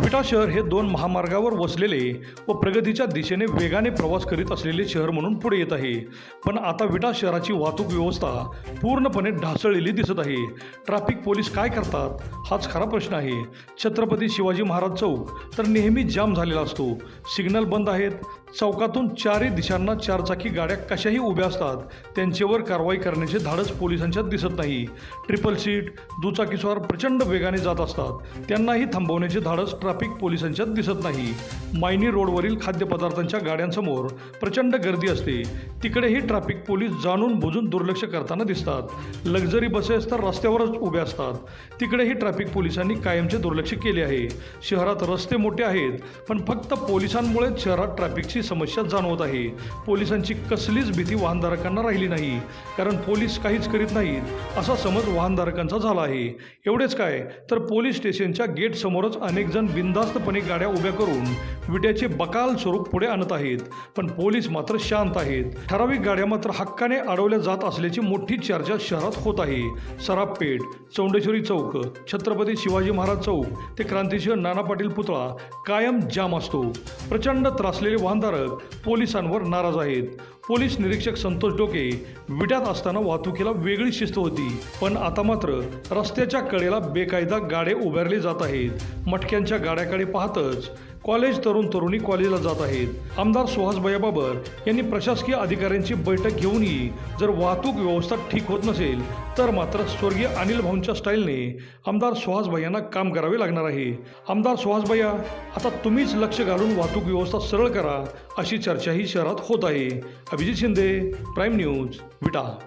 विटा शहर हे दोन महामार्गावर वसलेले व प्रगतीच्या दिशेने वेगाने प्रवास करीत असलेले शहर म्हणून पुढे येत आहे. पण आता विटा शहराची वाहतूक व्यवस्था पूर्णपणे ढासळलेली दिसत आहे. ट्रॅफिक पोलीस काय करतात? हाच खरा प्रश्न आहे. छत्रपती शिवाजी महाराज चौक तर नेहमी जाम झालेला असतो. सिग्नल बंद आहेत. चौकातून चारही दिशांना चारचाकी गाड्या कशाही उभ्या असतात त्यांच्यावर कारवाई करण्याचे धाडस पोलिसांच्यात दिसत नाही. ट्रिपल सीट दुचाकीस्वार प्रचंड वेगाने जात असतात. त्यांनाही थांबवण्याचे धाडस ट्रॅफिक पोलिसांच्यात दिसत नाही. मायनी रोडवरील खाद्यपदार्थांच्या गाड्यांसमोर प्रचंड गर्दी असते. तिकडेही ट्रॅफिक पोलीस जाणून बुजून दुर्लक्ष करताना दिसतात. लक्झरी बसेस तर रस्त्यावरच उभ्या असतात. तिकडेही ट्रॅफिक पोलिसांनी कायमचे दुर्लक्ष केले आहे. शहरात रस्ते मोठे आहेत पण फक्त पोलिसांमुळेच शहरात ट्रॅफिकची समस्या जाणवत आहे. पोलिसांची कसलीच भीती वाहनधारकांना राहिली नाही. कारण पोलीस काहीच करीत नाहीत असा समज वाहनधारकांचा झाला आहे. एवढेच काय तर पोलीस स्टेशनच्या गेटसमोरच अनेकजण अनेक जण बिनधास्तपणे गाड्या उभ्या करून विट्याचे बकाल स्वरूप पुढे आणत आहेत. पण पोलीस मात्र शांत आहेत. ठराविक गाड्या मात्र हक्काने अडवल्या जात असल्याची मोठी चर्चा शहरात होत आहे. सराफपेठ चौंडेश्वरी चौक छत्रपती शिवाजी महाराज चौक ते क्रांतिसिंह नाना पाटील पुतळा कायम जाम असतो. प्रचंड त्रासलेले वाहनधारक पोलिसांवर नाराज आहेत. पोलीस निरीक्षक संतोष डोके विट्यात असताना वाहतुकीला वेगळी शिस्त होती. पण आता मात्र रस्त्याच्या कडेला बेकायदा गाडे उभारले जात आहेत. मटक्यांच्या गाड्याकडे पाहतच कॉलेज तरुण तरुणी कॉलेजला जात आहेत. आमदार सुहास बाबर यांनी प्रशासकीय अधिकाऱ्यांची बैठक घेऊनही जर वाहतूक व्यवस्था ठीक होत नसेल तर मात्र स्वर्गीय अनिल भाऊंच्या स्टाईलने आमदार सुहास यांना काम करावे लागणार आहे. आमदार सुहास आता तुम्हीच लक्ष घालून वाहतूक व्यवस्था सरळ करा अशी चर्चाही शहरात होत आहे. Abhijit Shinde prime news Vita.